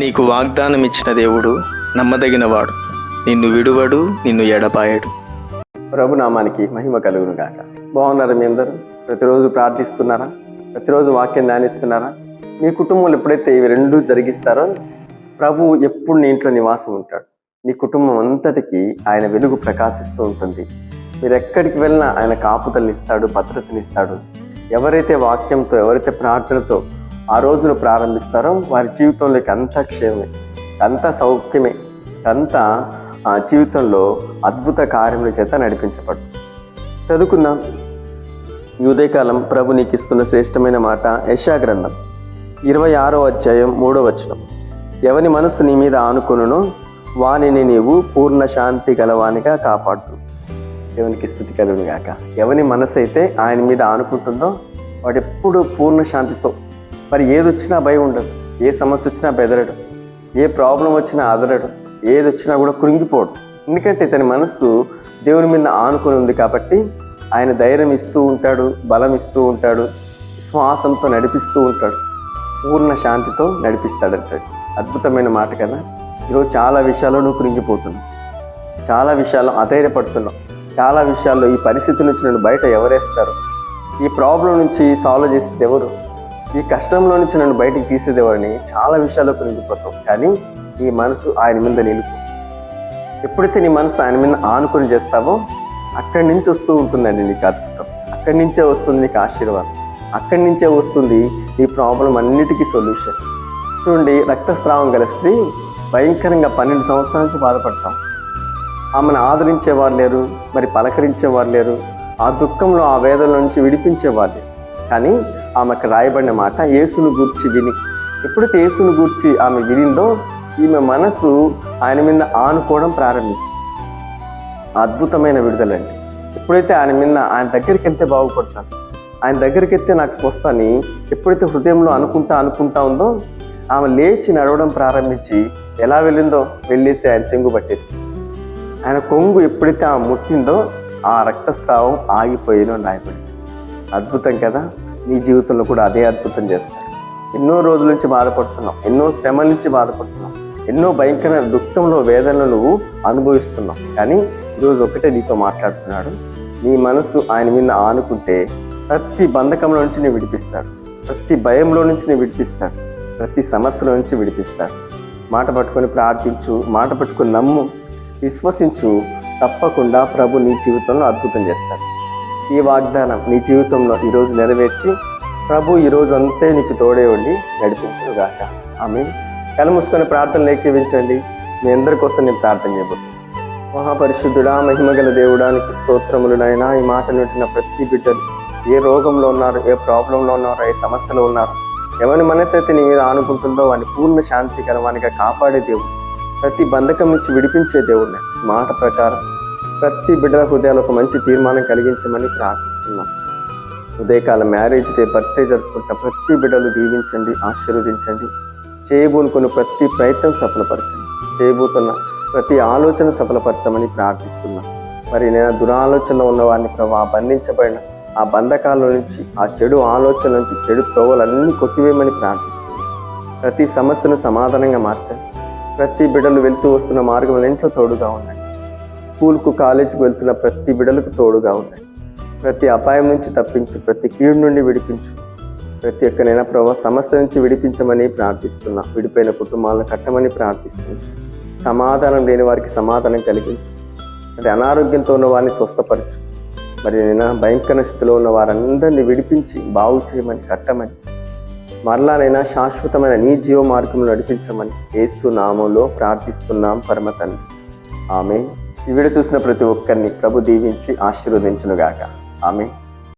నీకు వాగ్దానం ఇచ్చిన దేవుడు నమ్మదగినవాడు. నిన్ను విడువడు నిన్ను ఎడపాయడు ప్రభు నామానికి మహిమ కలుగును గాక. బాగున్నారా మీ అందరూ? ప్రతిరోజు ప్రార్థిస్తున్నారా? ప్రతిరోజు వాక్యం ధ్యానిస్తున్నారా? మీ కుటుంబంలో ఎప్పుడైతే ఇవి రెండు జరిగిస్తారో ప్రభు ఎప్పుడు నీ ఇంట్లో నివాసం ఉంటాడు. నీ కుటుంబం అంతటికి ఆయన వెలుగు ప్రకాశిస్తూ ఉంటుంది. మీరు ఎక్కడికి వెళ్ళినా ఆయన కాపుదలనిస్తాడు భద్రతనిస్తాడు ఎవరైతే వాక్యంతో ఎవరైతే ప్రార్థనతో ఆ రోజును ప్రారంభిస్తారో వారి జీవితంలోకి అంతా క్షేమమే అంతా సౌఖ్యమే అంతా ఆ జీవితంలో అద్భుత కార్యముల చేత నడిపించబడు. చదువుకుందాం. ఈ ఉదయకాలం ప్రభు నీకు ఇస్తున్న శ్రేష్టమైన మాట యశా గ్రంథం. ఇరవై ఆరో అధ్యాయం మూడో వచనం. ఎవని మనసు నీ మీద ఆనుకును వానిని నీవు పూర్ణ శాంతి గలవానిగా కాపాడు దేవునికి స్థుతి కలుగునిగాక ఎవని మనసు అయితే ఆయన మీద ఆనుకుంటుందో వాడు ఎప్పుడు పూర్ణ శాంతితో మరి ఏది వచ్చినా భయం ఉండదు ఏ సమస్య వచ్చినా బెదరడు. ఏ ప్రాబ్లం వచ్చినా అదరడు. ఏది వచ్చినా కూడా కృంగిపోడు. ఎందుకంటే తన మనస్సు దేవుని మీద ఆనుకొని ఉంది కాబట్టి ఆయన ధైర్యం ఇస్తూ ఉంటాడు బలం ఇస్తూ ఉంటాడు విశ్వాసంతో నడిపిస్తూ ఉంటాడు. పూర్ణ శాంతితో నడిపిస్తాడంటాడు అద్భుతమైన మాట కదా. ఈరోజు చాలా విషయాల్లో నువ్వు కృంగిపోతున్నావు. చాలా విషయాల్లో అధైర్యపడుతున్నావు. చాలా విషయాల్లో ఈ పరిస్థితి నుంచి నన్ను బయట ఎవరేస్తారు? ఈ ప్రాబ్లం నుంచి సాల్వ్ చేసేది ఎవరు? ఈ కష్టంలో నుంచి నన్ను బయటికి తీసేదేవాడిని చాలా విషయాల్లో కృంగిపోతావు కానీ ఈ మనసు ఆయన మీద నిలుపు. ఎప్పుడైతే నీ మనసు ఆయన మీద ఆనుకొని చేస్తావో అక్కడి నుంచి వస్తూ ఉంటుందండి నీకు అద్భుతం అక్కడి నుంచే వస్తుంది నీకు ఆశీర్వాదం. అక్కడి నుంచే వస్తుంది ఈ ప్రాబ్లం అన్నిటికీ సొల్యూషన్. చూడండి రక్తస్రావం గల స్త్రీ భయంకరంగా పన్నెండు సంవత్సరాల నుంచి బాధపడతాం. ఆమెను ఆదరించేవారు లేరు మరి పలకరించేవారు లేరు. ఆ దుఃఖంలో ఆ వేదన నుంచి విడిపించేవారు లేరు. కానీ ఆమెకు రాయబడిన మాట యేసును గూర్చి విని. ఎప్పుడైతే యేసును గూర్చి ఆమె వినిందో ఈమె మనసు ఆయన మీద ఆనుకోవడం ప్రారంభించింది. అద్భుతమైన విడుదలండి ఎప్పుడైతే ఆయన మీద ఆయన దగ్గరికి వెళ్తే బాగుపడతాను ఆయన దగ్గరికి వెళ్తే నాకు స్వస్థని ఎప్పుడైతే హృదయంలో అనుకుంటా అనుకుంటా ఉందో ఆమె లేచి నడవడం ప్రారంభించి ఎలా వెళ్ళిందో వెళ్ళేసి ఆయన చెంగు పట్టేసింది. ఆయన కొంగు ఎప్పుడైతే ఆమె ముట్టిందో ఆ రక్తస్రావం ఆగిపోయినో రాయబడి అద్భుతం కదా? నీ జీవితంలో కూడా అదే అద్భుతం చేస్తాడు ఎన్నో రోజుల నుంచి బాధపడుతున్నావు ఎన్నో శ్రమల నుంచి బాధపడుతున్నావు ఎన్నో భయంకరమైన దుఃఖంలో వేదనలు నువ్వు అనుభవిస్తున్నావు కానీ ఈరోజు ఒకటే నీతో మాట్లాడుతున్నాడు. నీ మనసు ఆయన మీద ఆనుకుంటే ప్రతి బంధకంలో నుంచి నీ విడిపిస్తాడు. ప్రతి భయంలో నుంచి నీ విడిపిస్తాడు. ప్రతి సమస్యలో నుంచి విడిపిస్తాడు. మాట పట్టుకొని ప్రార్థించు మాట పట్టుకొని నమ్ము విశ్వసించు తప్పకుండా ప్రభు నీ జీవితంలో అద్భుతం చేస్తాడు. ఈ వాగ్దానం నీ జీవితంలో ఈరోజు నెరవేర్చి ప్రభు ఈరోజు అంతే నీకు తోడే ఉండి నడిపించుగాక ఆమె కళ్ళు మూసుకొని ప్రార్థనలు ఏకీవించండి. మీ అందరి కోసం నేను ప్రార్థన చేయబోతున్నాను. మహాపరిశుద్ధుడా మహిమగల దేవుడానికి స్తోత్రములు నాయనా. ఈ మాట వింటున్న ప్రతి బిడ్డలు ఏ రోగంలో ఉన్నారు ఏ ప్రాబ్లంలో ఉన్నారు ఏ సమస్యలో ఉన్నారు ఎవరి మనసు అయితే నీ మీద ఆనుకుంటుందో వాడిని పూర్ణ శాంతికరమానిగా కాపాడే దేవుడు ప్రతి బంధకం నుంచి విడిపించే దేవుడిని మాట ప్రకారం ప్రతి బిడ్డల హృదయాలు ఒక మంచి తీర్మానం కలిగించమని ప్రార్థిస్తున్నాం. ఉదయకాల మ్యారేజ్ డే బర్త్డే జరుపుకుంటున్న ప్రతి బిడ్డలు దీవించండి ఆశీర్వదించండి. చేయబోనుకున్న ప్రతి ప్రయత్నం సఫలపరచండి. చేయబోతున్న ప్రతి ఆలోచన సఫలపరచమని ప్రార్థిస్తున్నాం. మరి నేను దురాలోచనలో ఉన్న వారిని ప్రభా బంధించబడిన ఆ బంధకాల నుంచి ఆ చెడు ఆలోచన నుంచి చెడు త్రోవలన్నీ కొట్టివేయమని ప్రార్థిస్తున్నాను ప్రతి సమస్యను సమాధానంగా మార్చండి. ప్రతి బిడ్డలు వెళ్తూ వస్తున్న మార్గం ఎంతో తోడుగా ఉన్నాయి. స్కూల్కు కాలేజీకి వెళ్తున్న ప్రతి బిడలకు తోడుగా ఉన్నాయి ప్రతి అపాయం నుంచి తప్పించు ప్రతి కీడు నుండి విడిపించు. ప్రతి ఒక్కనైనా ప్రభావ సమస్య నుంచి విడిపించమని ప్రార్థిస్తున్నా. విడిపోయిన కుటుంబాలను కట్టమని ప్రార్థిస్తున్నా. సమాధానం లేని వారికి సమాధానం కలిగించు. అంటే అనారోగ్యంతో ఉన్న వారిని స్వస్థపరచు. మరి నేను భయంకర స్థితిలో ఉన్న వారందరినీ విడిపించి బాగు చేయమని కట్టమని. మరలానైనా శాశ్వతమైన నీ జీవ మార్గంలో నడిపించమని యేసు నామంలో ప్రార్థిస్తున్నాం పరమ తండ్రి. ఆమె ఈ వీడియో చూసిన ప్రతి ఒక్కరిని ప్రభు దీవించి ఆశీర్వదించునుగాక. ఆమె